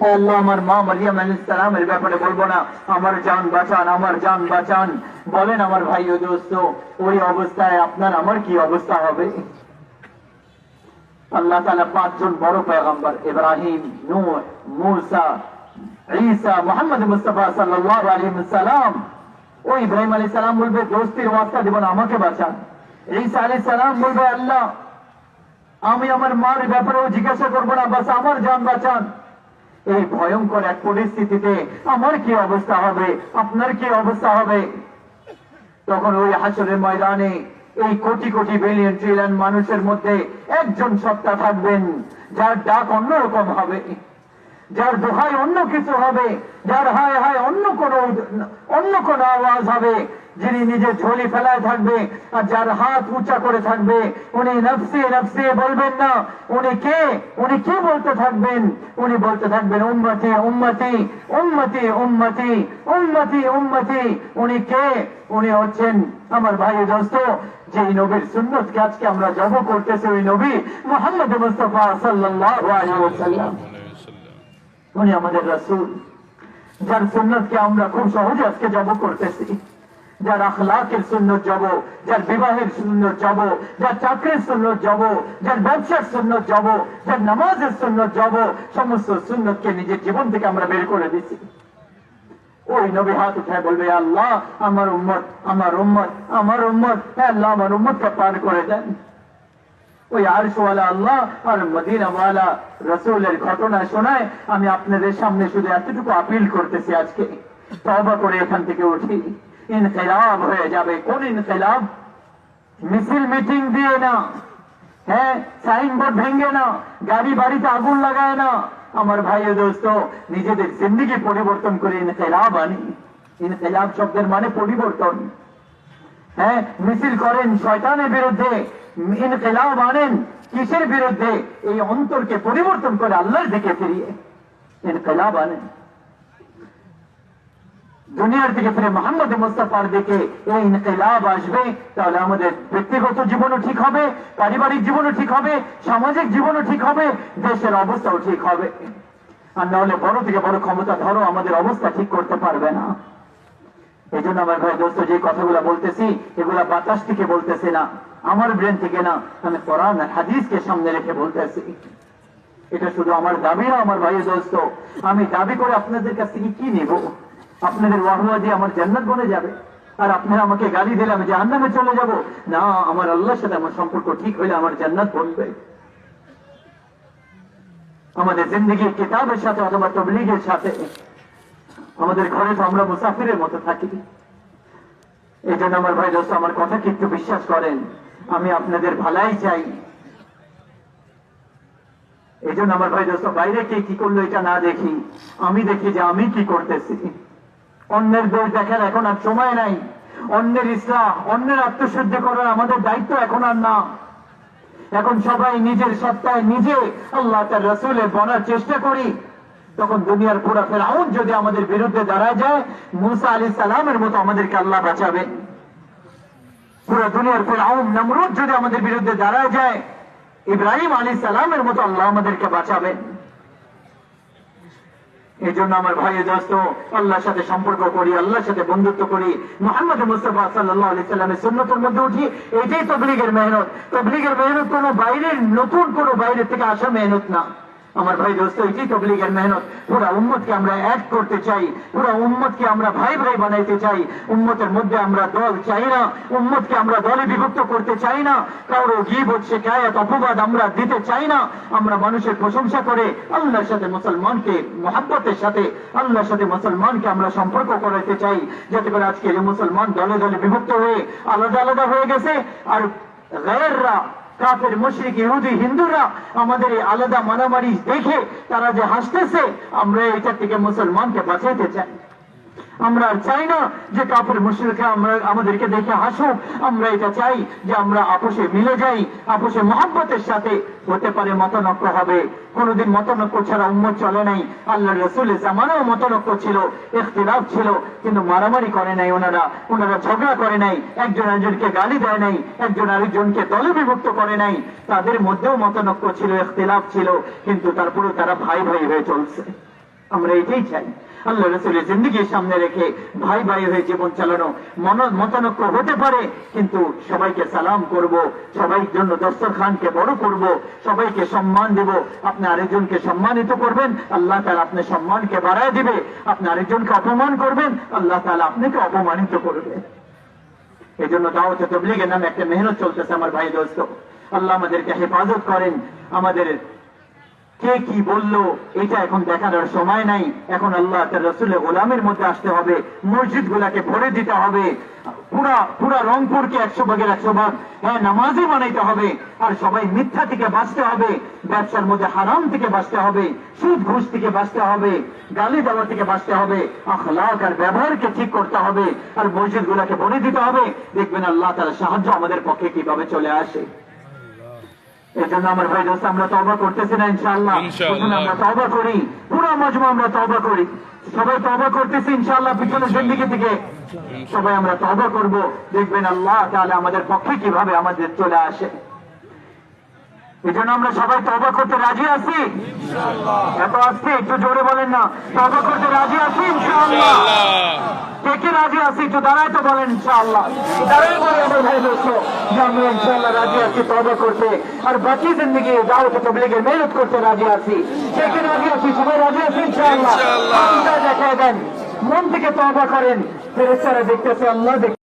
আল্লাহ আমার মা মারিয়াম আলাইসালামের ব্যাপারে বলব না। আমার জান বাঁচান, আমার জান বাঁচান। বলেন আমার ভাই ও দোস্ত, ওই অবস্থায় আপনার, আমার কি অবস্থা হবে? আল্লাহ তালা পাঁচজন বড় পেগম্বর ইব্রাহিম নূহ মুসা, ঈসা, মোহাম্মদ মুস্তফা সাল্লাল্লাহু আলাইহি সাল্লাম। ও ইব্রাহিম আলাইহিস বলবে, দোস্তির ওয়াস্তা দিব আমাকে বাঁচান। ঈসা আলাইহিস বলবে, আল্লাহ, আমি আমার মার ব্যাপারেও জিজ্ঞাসা করব না, বাস আমার জান বাঁচান। এই ভয়ঙ্কর এক পরিস্থিতিতে আমার কি অবস্থা হবে? আপনার কি অবস্থা হবে? তখন ওই হাসরের ময়দানে এই কোটি কোটি বিলিয়ন ট্রিলিয়ন মানুষের মধ্যে একজন সত্তা থাকবেন, যার ডাক অন্যরকম হবে। যার দোহাই অন্য কিছু হবে, যার হায় হায় অন্য কোন অন্য কোন আওয়াজ হবে, যিনি নিজে ঝোলি ফেলায় থাকবে আর যার হাত উঁচা করে থাকবে, উনি নফসে নফসে বলবেন না, উনি কে? উনি কি বলতে থাকবেন? উনি বলতে থাকবেন, উম্মতি উম্মতি উম্মতি উম্মতি উম্মতি উম্মতি। উনি কে? উনি হচ্ছেন আমার ভাই দোস্ত যে নবীর সুন্নতকে আজকে আমরা জব করতেছি ওই নবী মোহাম্মদ মুস্তফা সাল্লাল্লাহু আলাইহি ওয়াসাল্লাম। উনি আমাদের রাসূল, যার সুন্নতকে আমরা খুব সহজে আজকে জব করতেছি। যার আখলাকের সুন্নত যাব যার বিবাহের সুন্নত যাব যার চাকরির সুন্নত যাব যার ব্যবসার সুন্নত যাব যার নামাজের সুন্নত যাব সমস্ত সুন্নতকে নিজের জীবন থেকে আমরা বের করে দিছি। ওই নবী হাত উঠায় বলবে, আল্লাহ, আমার উম্মত আমার উম্মত আমার উম্মত, আল্লাহ আমার উম্মতকে পার করে দেন। ওই আরশওয়ালা আল্লাহ আর মদিনাওয়ালা রসুলের ঘটনা শোনায় আমি আপনাদের সামনে শুধু এতটুকু আপিল করতেছি আজকে। তবা করে এখান থেকে উঠি। ইনকেলাব হয়ে যাবে। কোন ইনকেলাব? মিছিল মিটিং দিয়ে না। হ্যাঁ সাইনবোর্ড ভেঙে না। গাড়ি বাড়িতে আগুন লাগায় না। আমার ভাই দোস্ত, নিজেদের জিন্দিগি পরিবর্তন করে ইনকেলাব আনি। ইনকেলাব শব্দের মানে পরিবর্তন। হ্যাঁ মিছিল করেন, শয়তানের বিরুদ্ধে ইনকেলাব আনেন, কিসের বিরুদ্ধে? এই অন্তরকে পরিবর্তন করে আল্লাহর দিকে ফিরিয়ে ইনকেলাব আনেন। দুনিয়ার দিকে ফিরে মোহাম্মদ মুস্তাফার দিকে এই ইনকেলাব আসবে, তাহলে আমাদের ব্যক্তিগত জীবনও ঠিক হবে, পারিবারিক জীবনও ঠিক হবে, সামাজিক জীবনও ঠিক হবে, দেশের অবস্থাও ঠিক হবে। আর নাহলে বড় থেকে বড় ক্ষমতা ধরো, আমাদের অবস্থা ঠিক করতে পারবে না। এই জন্য আমার ভাই, দোস্ত, যে কথাগুলো বলতেছি, এগুলা বাতাস থেকে বলতেছি না, আমার ব্রেন থেকে না, আমি কোরআন হাদিসকে সামনে রেখে বলতেছি। এটা শুধু আমার দাবি না, আমার ভাই, দোস্ত, আমি দাবি করে আপনাদের কাছ থেকে কি নেব? আপনাদের ওয়াহুয়া দিয়ে আমার জান্নাত বনে যাবে, আর আপনারা আমাকে গালি দিলে আমি জাহান্নামে চলে যাব? না, আমার আল্লাহর সাথে আমার সম্পর্ক ঠিক হইলে আমার জান্নাত বনবে। আমাদের জিন্দগির কিতাবের সাথে অথবা তবলিগের সাথে আমাদের ঘরে তো আমরা মুসাফিরের মতো থাকি। এই জন্য আমার ভাই দোস্ত, আমার কথা কি একটু বিশ্বাস করেন। আমি আপনাদের ভালাই চাই। এই জন্য আমার ভাই দোস্ত, বাইরে কে কি করল এটা না দেখি। আমি দেখি যে আমি কি করতেছি। অন্যের দোষ দেখার এখন আর সময় নাই। অন্যের ইসলাম, অন্যের আত্মশুদ্ধি করার আমাদের দায়িত্ব এখন আর না। এখন সবাই নিজের সত্তায় নিজে আল্লাহ তার রসুলের বনার চেষ্টা করি। তখন দুনিয়ার পুরা ফেরাউন যদি আমাদের বিরুদ্ধে দাঁড়ায় যায়, মুসা আলী সালামের মতো আমাদেরকে আল্লাহ বাঁচাবে। পুরো দুনিয়ার ফেরাউন নমরুদ যদি আমাদের বিরুদ্ধে দাঁড়ায় যায়, ইব্রাহিম আলী সালামের মতো আল্লাহ আমাদেরকে বাঁচাবেন এই জন্য আমার ভাই দোস্ত, আল্লাহর সাথে সম্পর্ক করি, আল্লাহর সাথে বন্ধুত্ব করি। মোহাম্মদ মুস্তফা সাল্লাহ আলি সাল্লামের সুন্নতের মধ্যে উঠি, এটাই তবলিগের মেহনত। তবলিগের মেহনত কোনো বাইরের, নতুন কোনো বাইরের থেকে আসা মেহনত না। আমার ভাই দোস্ত এটি তবলিগের মেহনত, পুরা উম্মতকে আমরা এক করতে চাই, পুরা উম্মতকে আমরা ভাই ভাই বানাইতে চাই। উম্মতের মধ্যে আমরা দল চাই না, উম্মতকে আমরা দলে বিভক্ত করতে চাই না। কারও গিব হচ্ছে কায়াত অপবাদ আমরা দিতে চাই না। আমরা মানুষের প্রশংসা করে আল্লাহর সাথে মুসলমানকে, মহাব্বতের সাথে আল্লাহর সাথে মুসলমানকে আমরা সম্পর্ক করাইতে চাই, যাতে করে আজকে মুসলমান দলে দলে বিভক্ত হয়ে আলাদা আলাদা হয়ে গেছে, আর গায়েররা কাফের, মুশরিক, ইহুদি, হিন্দুরা আমাদের এই আলাদা মারামারি দেখে তারা যে হাসতেছে, আমরা এটা থেকে মুসলমানকে বাঁচাইতে চাই। আমরা চাই না যে কাপড় মুশরিকরা আমরা আমাদেরকে দেখে হাসুক। আমরা এটা চাই যে আমরা আপোষে মিলে যাই আপোষে মহাব্বতের সাথে। হতে পারে মতনক্য হবে। কোনোদিন মতনক্য ছাড়া উম্মত চলে নাই। আল্লাহ রসুলের জামানাও মতনক্য ছিল, ইখতিলাফ ছিল, কিন্তু মারামারি করে নাই ওনারা। ওনারা ঝগড়া করে নাই। একজন একজনকে গালি দেয় নাই। একজন আরেকজনকে দলে বিভক্ত করে নাই। তাদের মধ্যেও মতনক্য ছিল, ইখতিলাফ ছিল, কিন্তু তারপরে তারা ভাই ভাই হয়ে চলছে। আমরা এটাই চাই। আল্লাহ রসুলের জিন্দগির সামনে রেখে ভাই ভাই হয়ে জীবন চালানো মন- মতানৈক্য হতে পারে, কিন্তু সবাইকে সালাম করব সবাই জন্য দস্তরখানকে বড় করব, সবাইকে সম্মান দেব। আপনি আরেকজনকে সম্মানিত করবেন, আল্লাহ তালা আপনার সম্মানকে বাড়ায় দিবে। আপনি আরেকজনকে অপমান করবেন, আল্লাহ তালা আপনাকে অপমানিত করবে। এই জন্য দাওয়াতে তবলিগের নামে একটা মেহনত চলতেছে আমার ভাই দোস্ত। আল্লাহ আমাদেরকে হেফাজত করেন, আমাদের কে কি বলল, এটা এখন দেখার আর সময় নাই। এখন আল্লাহ রসুলের গোলামের মধ্যে আসতে হবে মসজিদ গুলাকে ভরে দিতে হবে। পুরা পুরা রংপুরকে একশো ভাগের একশো ভাগ হ্যাঁ নামাজই বানাইতে হবে। আর সবাই মিথ্যা থেকে বাঁচতে হবে, ব্যবসার মধ্যে হারাম থেকে বাঁচতে হবে, সুদ ঘুষ থেকে বাঁচতে হবে, গালি দেওয়া থেকে বাঁচতে হবে, আখলাক আর ব্যবহারকে ঠিক করতে হবে, আর মসজিদ গুলাকে ভরে দিতে হবে। দেখবেন আল্লাহ তার সাহায্য আমাদের পক্ষে কীভাবে চলে আসে। এই জন্য আমার ভাই দোস্ত আমরা তবা করতেছি না ইনশাআল্লাহ। আমরা তবা করি পুরো মজমা আমরা তবা করি। সবাই তবা করতেছি ইনশাআল্লাহ পিছনে জিন্দিগি থেকে। সবাই আমরা তবা করব। দেখবেন আল্লাহ তাহলে আমাদের পক্ষে কীভাবে আমাদের চলে আসে। এই জন্য আমরা সবাই তবা করতে রাজি আছি? এত আসছে একটু জোরে বলেন না। তবা করতে রাজি আছি ইনশাআল্লাহ। কে রাজি আছি একটু দাঁড়ায় তো বলেন ইনশাআল্লাহ। দাঁড়ায় বলে আমার ভাই দোস্ত যে ইনশাআল্লাহ রাজি আছি তবা করতে। আর বাকি জিন্দগি দাওয়াত তবলিগের মেহনত করতে রাজি আছি। কে কে রাজি আছি সবাই রাজি আছি ইনশাআল্লাহ। দেখায় দেন মন থেকে তবা করেন ফেরেস্তারা দেখতেছে আল্লাহ দেখ